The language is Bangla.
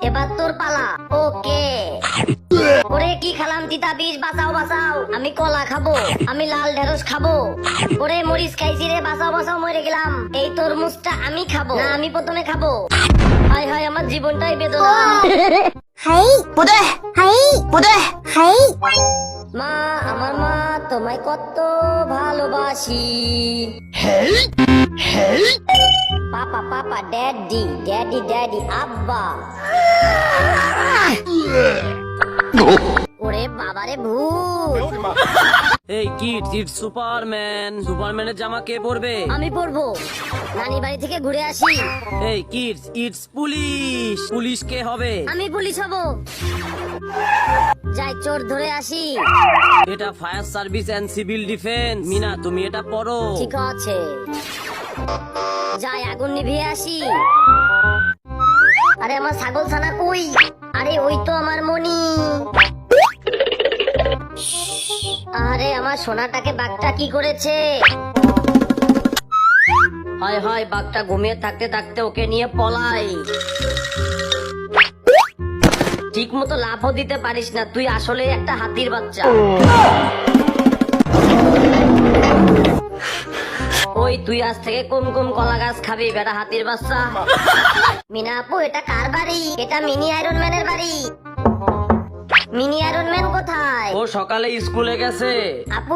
এবার তোর পালা। ওকে। ওরে কি খালাম তিতা বিষ? বাঁচাও বাঁচাও। আমি কলা খাব। আমি লাল ঢেঁড়স খাব। ওরে মরিচ খাইছি রে বাঁচাও বাঁচাও মরে গেলাম। এই তোর মুসটা আমি খাব। না আমি প্রথমে খাব। হাই হাই আমার জীবনটাই বেদনা। হাই বোধে হাই বোধে হাই। মা আমার মা তোমায় কত ভালোবাসি। Hey hey. Papa papa daddy daddy daddy আব্বা ওরে বাবারে ভূত। এই কিড ইট সুপারম্যান। সুপারম্যানের জামা কে পরবে? আমি পড়ব নানি বাড়ি থেকে ঘুরে আসি। এই কিডস ইটস পুলিশ। পুলিশ কে হবে? আমি পুলিশ হব। যাই চোর ধরে আসি। এটা fire service and civil defence. Meena তুমি এটা পড়ো। ঠিক আছে। যাই, আগুন নিভিয়ে আসি। আরে, আমার ছাগল ছানা কই? আরে, ওই তো আমার মনি আরে, আমার সোনাটাকে বাঘটা কি করেছে? হয় হয়, বাঘটা ঘুমিয়ে থাকতে থাকতে ওকে নিয়ে পলাই। ঠিক মতো লাভও দিতে পারিস না, তুই আসলে একটা হাতির বাচ্চা। ওই তুই আজ থেকে কোন কোন কলা গাছ খাবি বেটা হাতির বাচ্চা। মিনা আপু এটা কার বাড়ি? এটা মিনি আয়রন ম্যানের বাড়ি। মিনি আয়রন ম্যান কোথায়? ও সকালে স্কুলে গেছে। আপু